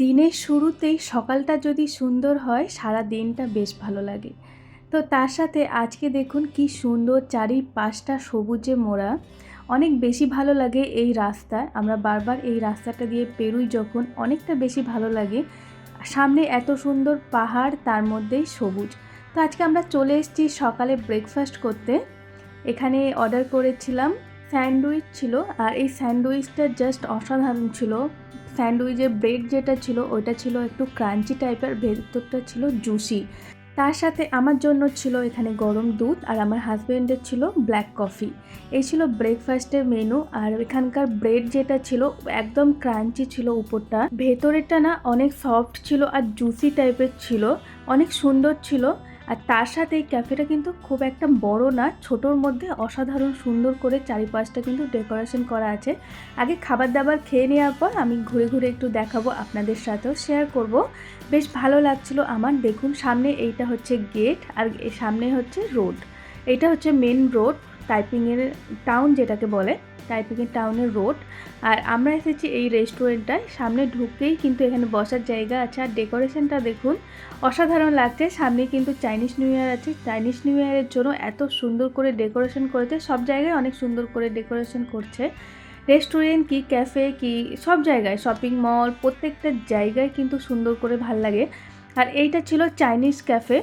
দিনের শুরুতেই সকালটা যদি সুন্দর হয়, সারা দিনটা বেশ ভালো লাগে। তো তার সাথে আজকে দেখুন কি সুন্দর চারিপাশটা সবুজে মোড়া। অনেক বেশি ভালো লাগে এই রাস্তায় আমরা বারবার এই রাস্তাটা দিয়ে পেরুই যখন অনেকটা বেশি ভালো লাগে। সামনে এত সুন্দর পাহাড়, তার মধ্যেই সবুজ। তো আজকে আমরা চলে এসেছি সকালে ব্রেকফাস্ট করতে। এখানে অর্ডার করেছিলাম স্যান্ডউইচ ছিল আর এই স্যান্ডউইচটা জাস্ট অসাধারণ ছিল। স্যান্ডউইচের ব্রেড যেটা ছিল, ওইটা ছিল একটু ক্রাঞ্চি টাইপের ভেতরটা ছিল জুসি তার সাথে আমার জন্য ছিল এখানে গরম দুধ আর আমার হাজব্যান্ডের ছিল ব্ল্যাক কফি এই ছিল ব্রেকফাস্টের মেনু আর এখানকার ব্রেড যেটা ছিল একদম ক্রাঞ্চি ছিল উপরটা। ভেতরেরটা না অনেক সফট ছিল আর জুসি টাইপের ছিল। অনেক সুন্দর ছিল। আর তার সাথে এই ক্যাফেটা কিন্তু খুব একটা বড় না, ছোটোর মধ্যে অসাধারণ সুন্দর করে চারিপাশটা কিন্তু ডেকোরেশন করা আছে। আগে খাবার দাবার খেয়ে নেওয়ার পর আমি ঘুরে ঘুরে একটু দেখাবো, আপনাদের সাথেও শেয়ার করব। বেশ ভালো লাগছিল আমার। দেখুন, সামনে এইটা হচ্ছে গেট আর সামনে হচ্ছে রোড এটা হচ্ছে মেন রোড টাইপিংয়ের টাউন যেটাকে বলে টাইপিংয়ের টাউনের রোড আর আমরা এসেছি এই রেস্টুরেন্টটায় সামনে ঢুকতেই কিন্তু এখানে বসার জায়গা আছে। আর ডেকোরেশনটা দেখুন, অসাধারণ লাগছে। সামনে কিন্তু চাইনিজ নিউ ইয়ার আছে। চাইনিজ নিউ ইয়ারের জন্য এত সুন্দর করে ডেকোরেশন করেছে। সব জায়গায় অনেক সুন্দর করে ডেকোরেশন করছে। রেস্টুরেন্ট কি ক্যাফে কি, সব জায়গায় শপিং মল প্রত্যেকটা জায়গায় কিন্তু সুন্দর করে ভালো লাগে। আর এইটা ছিল চাইনিজ ক্যাফে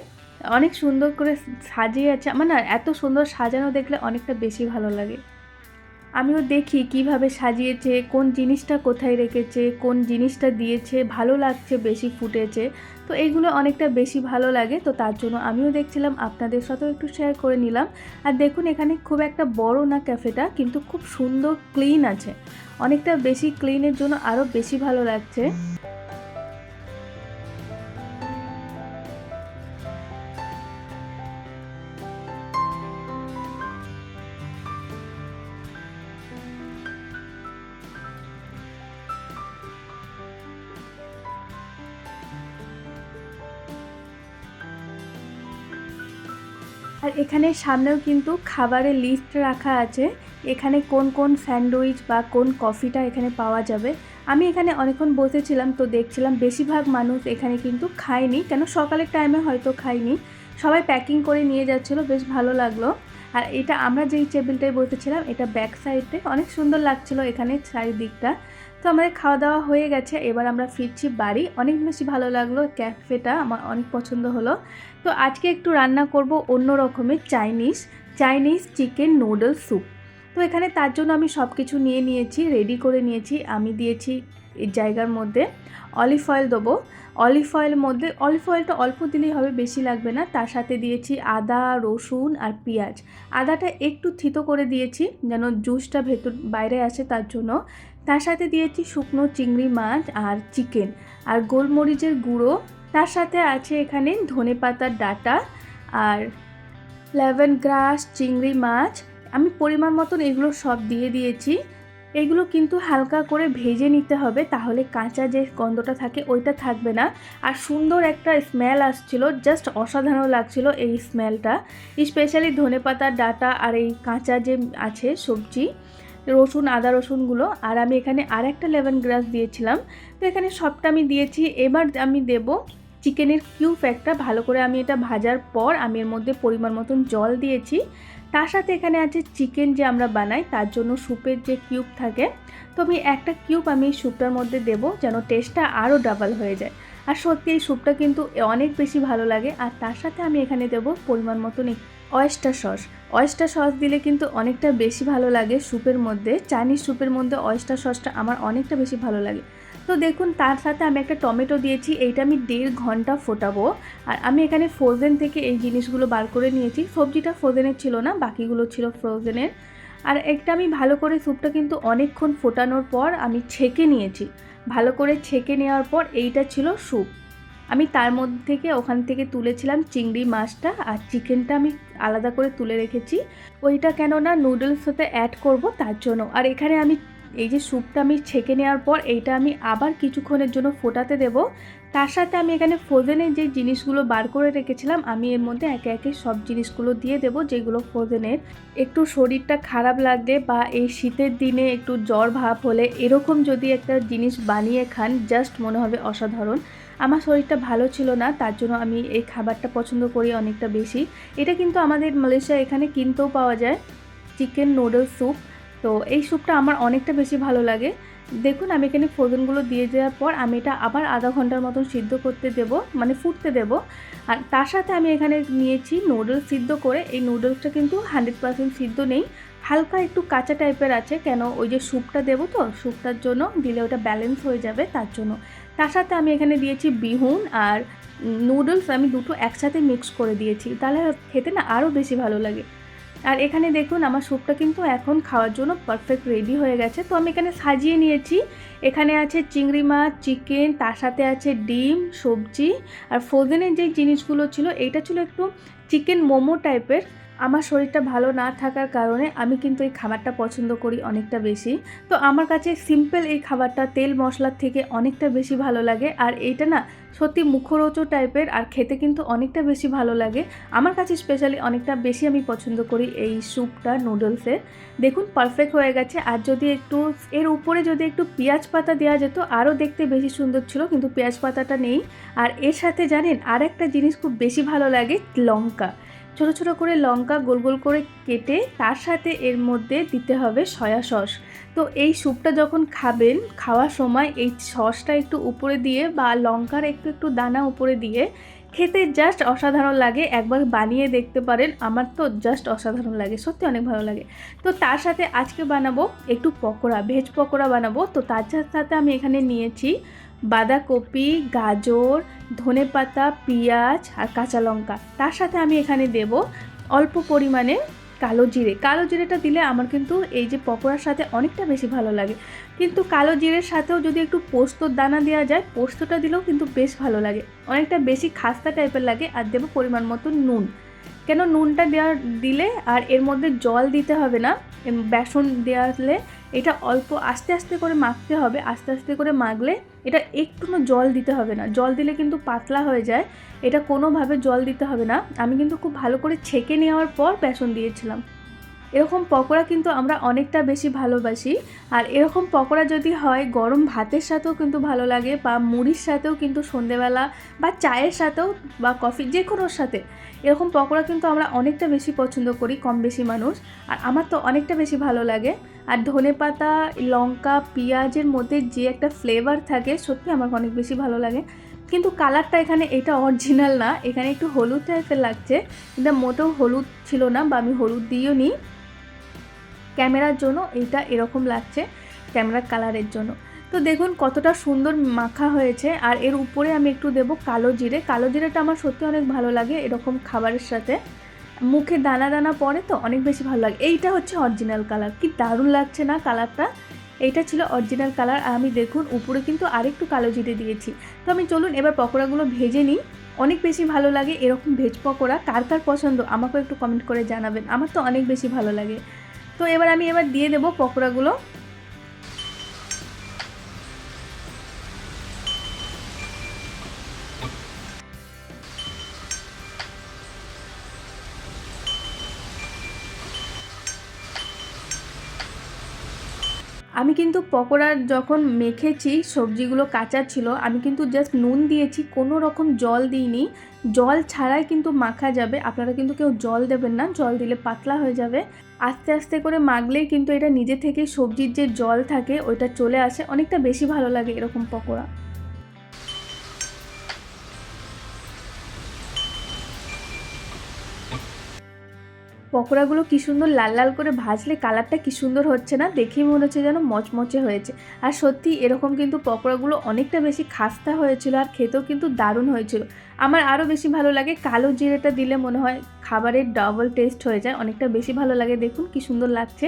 অনেক সুন্দর করে সাজিয়ে আছে আমার না এত সুন্দর সাজানো দেখলে অনেকটা বেশি ভালো লাগে। আমিও দেখি কীভাবে সাজিয়েছে, কোন জিনিসটা কোথায় রেখেছে, কোন জিনিসটা দিয়েছে, ভালো লাগছে, বেশি ফুটেছে। তো এইগুলো অনেকটা বেশি ভালো লাগে। তো তার জন্য আমিও দেখছিলাম, আপনাদের সাথেও একটু শেয়ার করে নিলাম। আর দেখুন, এখানে খুব একটা বড় না ক্যাফেটা কিন্তু খুব সুন্দর ক্লিন আছে। অনেকটা বেশি ক্লিনের জন্য আরও বেশি ভালো লাগছে। আর এখানে সামনেও কিন্তু খাবারের লিস্ট রাখা আছে। এখানে কোন কোন স্যান্ডউইচ বা কোন কফিটা এখানে পাওয়া যাবে। আমি এখানে অনেকক্ষণ বসেছিলাম তো দেখছিলাম বেশিরভাগ মানুষ এখানে কিন্তু খায়নি। কেন সকালের টাইমে হয়তো খায়নি। সবাই প্যাকিং করে নিয়ে যাচ্ছিল, বেশ ভালো লাগল। আর এটা আমরা যেই টেবিলটায় বসেছিলাম, এটা ব্যাক সাইডে অনেক সুন্দর লাগছিল এখানে চারিদিকটা। তো আমাদের খাওয়া দাওয়া হয়ে গেছে, এবার আমরা ফিরছি বাড়ি। অনেক বেশি ভালো লাগল ক্যাফেটা আমার অনেক পছন্দ হলো। তো আজকে একটু রান্না করব অন্য রকমের Chinese Chinese chicken noodle soup তো এখানে তার জন্য আমি সব কিছু নিয়ে নিয়েছি রেডি করে নিয়েছি। আমি দিয়েছি জায়গার মধ্যে অলিভ অয়েল দেবো। অলিভ অয়েলের মধ্যে অলিভ অয়েলটা অল্প দিলেই হবে, বেশি লাগবে না। তার সাথে দিয়েছি আদা, রসুন আর পেঁয়াজ। আদাটা একটু থিতো করে দিয়েছি যেন জুসটা ভেতর, বাইরে আসে তার জন্য। তার সাথে দিয়েছি শুকনো চিংড়ি মাছ আর চিকেন আর গোলমরিচের গুঁড়ো তার সাথে আছে এখানে ধনে পাতার ডাটা আর লেমন গ্রাস, চিংড়ি মাছ। আমি পরিমাণ মতন এগুলো সব দিয়ে দিয়েছি। এগুলো কিন্তু হালকা করে ভেজে নিতে হবে, তাহলে কাঁচা যে গন্ধটা থাকে ওইটা থাকবে না। আর সুন্দর একটা স্মেল আসছিল জাস্ট অসাধারণ লাগছিল এই স্মেলটা স্পেশালি ধনে পাতার ডাটা আর এই কাঁচা যে আছে সবজি, রসুন, আদা রসুনগুলো। আর আমি এখানে আর একটা লেমন গ্রাস দিয়েছিলাম। তো এখানে সবটা আমি দিয়েছি। এবার আমি দেব চিকেনের কিউব একটা, ভালো করে আমি এটা ভাজার পর আমি এর মধ্যে পরিমাণ মতন জল দিয়েছি। তার সাথে এখানে আছে চিকেন যে আমরা বানাই, তার জন্য স্যুপের যে কিউব থাকে, তো আমি একটা কিউব আমি স্যুপটার মধ্যে দেব যেন টেস্টটা আরও ডাবল হয়ে যায়। আর সত্যি এই স্যুপটা কিন্তু অনেক বেশি ভালো লাগে। আর তার সাথে আমি এখানে দেব পরিমাণ মতন অয়েস্টার সস অয়েস্টার সস দিলে কিন্তু অনেকটা বেশি ভালো লাগে স্যুপের মধ্যে। চাইনিজ স্যুপের মধ্যে অয়েস্টার সসটা আমার অনেকটা বেশি ভালো লাগে। তো দেখুন, তার সাথে আমি একটা টমেটো দিয়েছি, এইটা আমি দেড় ঘণ্টা ফোটাবো। আর আমি এখানে ফ্রোজেন থেকে এই জিনিসগুলো বার করে নিয়েছি। সবজিটা ফ্রোজেনের ছিল না, বাকিগুলো ছিল ফ্রোজেনের আর একটা আমি ভালো করে স্যুপটা কিন্তু অনেকক্ষণ ফোটানোর পর আমি ছেঁকে নিয়েছি। ভালো করে ছেঁকে নেওয়ার পর এইটা ছিল স্যুপ আমি তার মধ্যে থেকে ওখান থেকে তুলেছিলাম চিংড়ি মাছটা আর চিকেনটা আমি আলাদা করে তুলে রেখেছি। ওইটা কেননা নুডলস হতে অ্যাড করব তার জন্য। আর এখানে আমি এই যে স্যুপটা আমি ছেঁকে নেওয়ার পর এইটা আমি আবার কিছুক্ষণের জন্য ফোটাতে দেব। তার সাথে আমি এখানে ফ্রোজেনের যে জিনিসগুলো বার করে রেখেছিলাম, আমি এর মধ্যে একে একে সব জিনিসগুলো দিয়ে দেব যেগুলো ফ্রোজেনের একটু শরীরটা খারাপ লাগলে বা এই শীতের দিনে একটু জ্বর ভাব হলে এরকম যদি একটা জিনিস বানিয়ে খান জাস্ট মনে হবে অসাধারণ। আমার শরীরটা ভালো ছিল না, তার জন্য আমি এই খাবারটা পছন্দ করি অনেকটা বেশি। এটা কিন্তু আমাদের মালয়েশিয়া এখানে কিনতেও পাওয়া যায়। চিকেন নুডল স্যুপ তো এই স্যুপটা আমার অনেকটা বেশি ভালো লাগে। দেখুন, আমি এখানে ফ্রোজেনগুলো দিয়ে দেওয়ার পর আমি এটা আবার আধা ঘণ্টার মতন সিদ্ধ করতে দেব মানে ফুটতে দেব। আর তার সাথে আমি এখানে নিয়েছি নুডলস সিদ্ধ করে। এই নুডলসটা কিন্তু হান্ড্রেড পারসেন্ট সিদ্ধ নেই। হালকা একটু কাঁচা টাইপের আছে, কেন ওই যে স্যুপটা দেবো তো, স্যুপটার জন্য দিলে ওটা ব্যালেন্স হয়ে যাবে তার জন্য। তার সাথে আমি এখানে দিয়েছি বিহুন আর নুডলস আমি দুটো একসাথে মিক্স করে দিয়েছি। তাহলে খেতে না আরও বেশি ভালো লাগে। আর এখানে দেখুন আমার স্যুপটা কিন্তু এখন খাওয়ার জন্য পারফেক্ট রেডি হয়ে গেছে। তো আমি এখানে সাজিয়ে নিয়েছি। এখানে আছে চিংড়ি মাছ চিকেন তার সাথে আছে ডিম, সবজি। আর ফ্রোজেনের যে জিনিসগুলো ছিল, এইটা ছিল একটু চিকেন মোমো টাইপের আমার শরীরটা ভালো না থাকার কারণে আমি কিন্তু এই খাবারটা পছন্দ করি অনেকটা বেশি। তো আমার কাছে সিম্পল এই খাবারটা, তেল মশলার থেকে অনেকটা বেশি ভালো লাগে। আর এইটা না সত্যি মুখরোচো টাইপের আর খেতে কিন্তু অনেকটা বেশি ভালো লাগে। আমার কাছে স্পেশালি অনেকটা বেশি আমি পছন্দ করি এই স্যুপটা নুডলসের দেখুন পারফেক্ট হয়ে গেছে। আর যদি একটু, এর উপরে যদি একটু পেঁয়াজ পাতা দেওয়া যেত, আরও দেখতে বেশি সুন্দর ছিল, কিন্তু পেঁয়াজ পাতাটা নেই। আর এর সাথে জানেন আর একটা জিনিস খুব বেশি ভালো লাগে, লঙ্কা। ছোটো ছোটো করে লঙ্কা গোল গোল করে কেটে তার সাথে এর মধ্যে দিতে হবে সয়া সস। তো এই স্যুপটা যখন খাবেন, খাওয়ার সময় এই সসটা একটু উপরে দিয়ে বা লঙ্কার একটু একটু দানা উপরে দিয়ে খেতে জাস্ট অসাধারণ লাগে। একবার বানিয়ে দেখতে পারেন, আমার তো জাস্ট অসাধারণ লাগে, সত্যি অনেক ভালো লাগে। তো তার সাথে আজকে বানাবো একটু পকোড়া, ভেজ পকোড়া বানাবো। তো তার সাথে আমি এখানে নিয়েছি বাঁধাকপি, গাজর, ধনেপাতা, পেঁয়াজ আর কাঁচা লঙ্কা। তার সাথে আমি এখানে দেব অল্প পরিমাণে কালো জিরে। কালো জিরেটা দিলে আমার কিন্তু এই যে পকোড়ার সাথে অনেকটা বেশি ভালো লাগে। কিন্তু কালো জিরের সাথেও যদি একটু পোস্তর দানা দেওয়া যায়, পোস্তটা দিলেও কিন্তু বেশ ভালো লাগে। অনেকটা বেশি খাস্তা টাইপের লাগে আর দেবো পরিমাণ মতো নুন। কেন নুনটা দেওয়া দিলে আর এর মধ্যে জল দিতে হবে না বেসন দেওয়ালে এটা অল্প আস্তে আস্তে করে মাখতে হবে, আস্তে আস্তে করে মাখলে এটা একটুও জল দিতে হবে না। জল দিলে কিন্তু পাতলা হয়ে যায়, এটা কোনোভাবে জল দিতে হবে না। আমি কিন্তু খুব ভালো করে ছেঁকে নেওয়ার পর বেসন দিয়েছিলাম। এরকম পকোড়া কিন্তু আমরা অনেকটা বেশি ভালোবাসি। আর এরকম পকোড়া যদি হয়, গরম ভাতের সাথেও কিন্তু ভালো লাগে বা মুড়ির সাথেও কিন্তু সন্ধেবেলা বা চায়ের সাথেও বা কফি যে কোনোর সাথে। এরকম পকোড়া কিন্তু আমরা অনেকটা বেশি পছন্দ করি, কম বেশি মানুষ। আর আমার তো অনেকটা বেশি ভালো লাগে। আর ধনে পাতা, লঙ্কা, পেঁয়াজের মধ্যে যে একটা ফ্লেভার থাকে, সত্যি আমার অনেক বেশি ভালো লাগে। কিন্তু কালারটা এখানে এটা অরিজিনাল না। এখানে একটু হলুদ টাইপের লাগছে। কিন্তু মোটেও হলুদ ছিল না বা আমি হলুদ দিয়েও নিই ক্যামেরার জন্য এইটা এরকম লাগছে, ক্যামেরার কালারের জন্য। তো দেখুন কতটা সুন্দর মাখা হয়েছে, আর এর উপরে আমি একটু দেব কালো জিরে। কালো জিরেটা আমার সত্যি অনেক ভালো লাগে এরকম খাবারের সাথে। মুখে দানা দানা পড়ে তো অনেক বেশি ভালো লাগে। এইটা হচ্ছে অরিজিনাল কালার কি দারুণ লাগছে না কালারটা এইটা ছিল অরিজিনাল কালার আর আমি দেখুন উপরে কিন্তু আরেকটু কালো জিরে দিয়েছি। তো আমি চলুন এবার পকোড়াগুলো ভেজে নিই। অনেক বেশি ভালো লাগে এরকম ভেজ পকোড়া। কার কার পছন্দ আমাকেও একটু কমেন্ট করে জানাবেন। আমার তো অনেক বেশি ভালো লাগে। তো এবার আমি এবার দিয়ে দেবো পকোড়াগুলো। আমি কিন্তু পকোড়া যখন মেখেছি, সবজিগুলো কাঁচা ছিল, আমি কিন্তু জাস্ট নুন দিয়েছি, কোনো রকম জল দিইনি। জল ছাড়াই কিন্তু মাখা যাবে, আপনারা কিন্তু কেউ জল দেবেন না, জল দিলে পাতলা হয়ে যাবে। আস্তে আস্তে করে মাখলেই কিন্তু এটা নিজে থেকে সবজির যে জল থাকে, ওইটা চলে আসে, অনেকটা বেশি ভালো লাগে এরকম পকোড়া। পকোড়াগুলো কী সুন্দর লাল লাল করে ভাজলে কালারটা কী সুন্দর হচ্ছে না? দেখেই মনে হচ্ছে যেন মচমচে হয়েছে। আর সত্যি এরকম কিন্তু পকোড়াগুলো অনেকটা বেশি খাস্তা হয়েছিল আর খেতেও কিন্তু দারুণ হয়েছিল। আমার আরও বেশি ভালো লাগে কালো জিরেটা দিলে মনে হয় খাবারের ডাবল টেস্ট হয়ে যায়। অনেকটা বেশি ভালো লাগে দেখুন, কি সুন্দর লাগছে।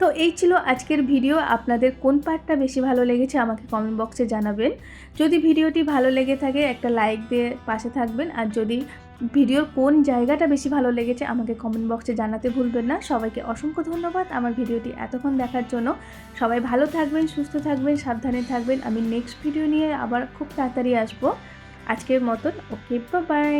তো এই ছিল আজকের ভিডিও। আপনাদের কোন পার্টটা বেশি ভালো লেগেছে আমাকে কমেন্ট বক্সে জানাবেন। যদি ভিডিওটি ভালো লেগে থাকে একটা লাইক দিয়ে পাশে থাকবেন। আর যদি ভিডিওর কোন জায়গাটা বেশি ভালো লেগেছে আমাকে কমেন্ট বক্সে জানাতে ভুলবেন না। সবাইকে অসংখ্য ধন্যবাদ আমার ভিডিওটি এতক্ষণ দেখার জন্য। সবাই ভালো থাকবেন, সুস্থ থাকবেন, সাবধানে থাকবেন। আমি নেক্সট ভিডিও নিয়ে আবার খুব তাড়াতাড়ি আসব। আজকের মতন ওকে বাই